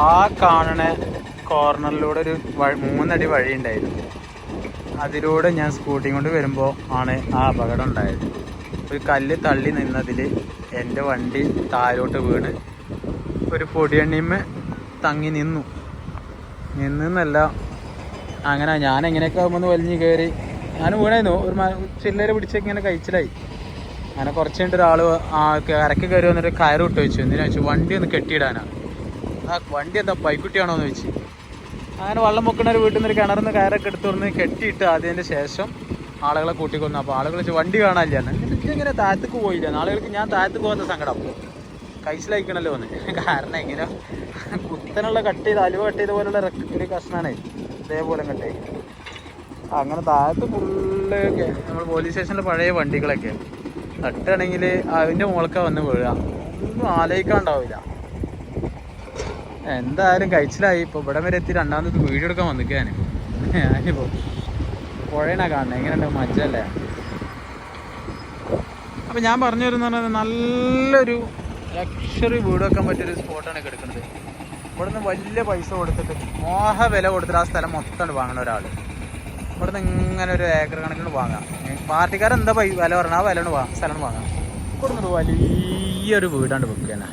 ആ കാണണ കോർണറിലൂടെ ഒരു മൂന്നടി വഴി ഉണ്ടായിരുന്നു. അതിലൂടെ ഞാൻ സ്കൂട്ടി കൊണ്ട് വരുമ്പോൾ ആണ് ആ അപകടം ഉണ്ടായത്. ഒരു കല്ല് തള്ളി നിന്നതിൽ എന്റെ വണ്ടി താഴോട്ട് വീണ്. ഒരു പൊടിയണ്ണിമ്മ തങ്ങി നിന്നു. നിന്നല്ല അങ്ങനെ ഞാൻ എങ്ങനെയൊക്കെ ആകുമ്പോൾ വലിഞ്ഞ് കയറി ഞാൻ വീണായിരുന്നു. ഒരു ചില്ലര പിടിച്ചൊക്കെ ഇങ്ങനെ കഴിച്ചിലായി അങ്ങനെ കുറച്ച് കഴിഞ്ഞിട്ട് ഒരാൾ കരക്ക് കയറി വന്നിട്ട് കയറ് വിട്ട് വെച്ചു. എന്തിനാ വെച്ചു? വണ്ടി ഒന്ന് കെട്ടിയിടാനാണ് ആ വണ്ടി എന്താ പൈക്കുട്ടിയാണോന്ന് വെച്ച് അങ്ങനെ വള്ളം പൊക്കണ ഒരു വീട്ടിൽ നിന്ന് ഒരു കിണറിൽ നിന്ന് കയറൊക്കെ എടുത്തു കെട്ടിയിട്ട് അതിന്റെ ശേഷം ആളുകളെ കൂട്ടിക്കൊന്നു. അപ്പോൾ ആളുകൾ വെച്ച് വണ്ടി കാണാനില്ല. ഇങ്ങനെ താഴത്തേക്ക് പോയില്ല. ആളുകൾക്ക് ഞാൻ താഴത്തേക്ക് പോകുന്ന സങ്കടം. കൈസിലായിക്കണല്ലോ ഒന്ന് കാരണം ഇങ്ങനെ കുത്തനുള്ള കട്ട് ചെയ്ത് അലുവ കട്ട് ചെയ്ത പോലുള്ള ഒരു കഷ്ണാണ്. ഇതേപോലെ കട്ട് ചെയ്ത്. അങ്ങനെ താഴത്ത് ഫുള്ള് നമ്മൾ പോലീസ് സ്റ്റേഷനിലെ പഴയ വണ്ടികളൊക്കെ. തട്ടാണെങ്കിൽ അതിന്റെ മുകളൊക്കെ വന്ന് വീഴുക. ഒന്നും ആലോചിക്കാണ്ടാവില്ല. എന്തായാലും കഴിച്ചിലായി. ഇപ്പോൾ ഇവിടെ വരെ എത്തി. രണ്ടാമത് വീഡിയോ എടുക്കാൻ വന്നിക്കുക ഞാനിപ്പോൾ ഞാനിപ്പോൾ പുഴയണ കാണുന്നത് എങ്ങനെയുണ്ട്? മജ്ജല്ലേ? അപ്പോൾ ഞാൻ പറഞ്ഞു വരുന്നത് നല്ലൊരു ലക്ഷറി വീട് വെക്കാൻ പറ്റിയൊരു സ്പോട്ടാണ് കിടക്കുന്നത് ഇവിടുന്ന് വലിയ പൈസ കൊടുത്തിട്ട് മോഹ വില കൊടുത്തിട്ട് ആ സ്ഥലം മൊത്തം വാങ്ങണ ഒരാൾ. ഇവിടുന്ന് ഇങ്ങനെ ഒരു ഏക്കർ കണക്കിന് വാങ്ങാം. പാർട്ടിക്കാരെന്താ വില പറഞ്ഞാൽ ആ വില വാങ്ങാം സ്ഥലം വാങ്ങാം. ഇവിടുന്ന് വലിയൊരു വലിയൊരു വീടാണ്ട് വെക്കുകയാണ്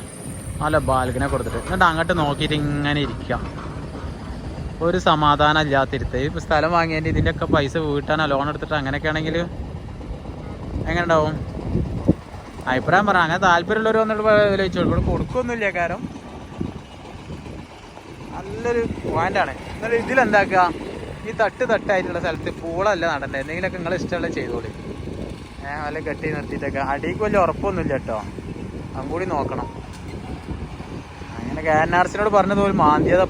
നല്ല ബാൽക്കനെ കൊടുത്തിട്ട്. എന്നിട്ട് അങ്ങോട്ട് നോക്കിയിട്ട് ഇങ്ങനെ ഇരിക്കുക ഒരു സമാധാനം ഇല്ലാത്തിരുത്ത്. ഇപ്പം സ്ഥലം വാങ്ങിയതിന്റെ ഇതിന്റെയൊക്കെ പൈസ വീട്ടാനോ. ലോൺ എടുത്തിട്ട് അങ്ങനെയൊക്കെ ആണെങ്കിൽ എങ്ങനെ ഉണ്ടാവും? അഭിപ്രായം പറ. അങ്ങനെ താല്പര്യമുള്ളവർ വന്നിട്ട് വിലയിച്ചു ഇവിടെ കൊടുക്കൊന്നുമില്ല കാരണം. നല്ലൊരു പോയിന്റാണ്. എന്നാലും ഇതിലെന്താക്കുക ഈ തട്ട് തട്ടായിട്ടുള്ള സ്ഥലത്ത് പൂളല്ല നടണ്ടേ എന്തെങ്കിലുമൊക്കെ നിങ്ങൾ ഇഷ്ടമുള്ള ചെയ്തോളി. ഏഹ് വല്ല കെട്ടി നിർത്തിയിട്ടൊക്കെ. അടിക്ക് വലിയ ഉറപ്പൊന്നുമില്ല കേട്ടോ. അതും കൂടി നോക്കണം. അങ്ങനെ കെ എൻ ആർ സിനോട് പറഞ്ഞതുപോലെ മാന്തിയതാ